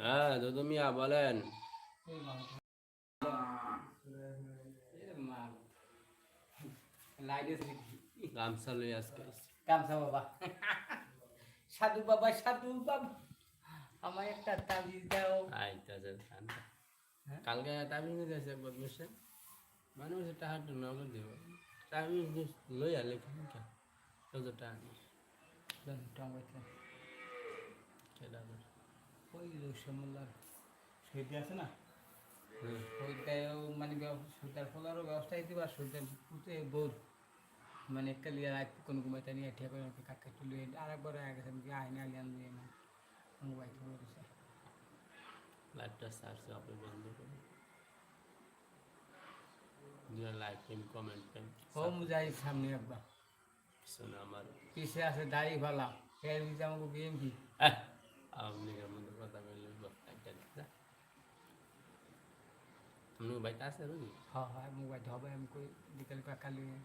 হ্যাঁ দুদু মিয়া বলেন। গামছা লই আজকে গামছা বাবা। সাধু বাবা সাধু বাবা। আমার একটা তাবিজ দাও। হ্যাঁ? কালকে তাবিজ আছে বদমেশে। মানুষ টাকা তো নগদ দিব। তাবিজ লই আলে কেন কত টাকা। ওই রসমুল্লার সইতে আছে না। ওইটাও মানে সুতার ফলারও ব্যবস্থা দিতে পার সুতার পুঁতে বোধ। মানে একটা লিয়া রাখ কোনো তাই নিয়ে ঠিক করে কাকা তুলে আর একবার আগে গেছে আমি আয় না লিয়ান দিয়ে না মোবাইল খবর দিছে। লাইভটা সার্চ আপনি বন্ধ করুন লাইক পেন কমেন্ট পেন ও মুজাই সামনে একবার। পিছনে আমার। পিছে আছে দাড়ি ভালা এর আমাকে বিএমপি আপনি এর আপনি বাইতে আছে রুগী হ্যাঁ হ্যাঁ মোবাইল হবে আমি কই বিকালে কাকা লিয়ে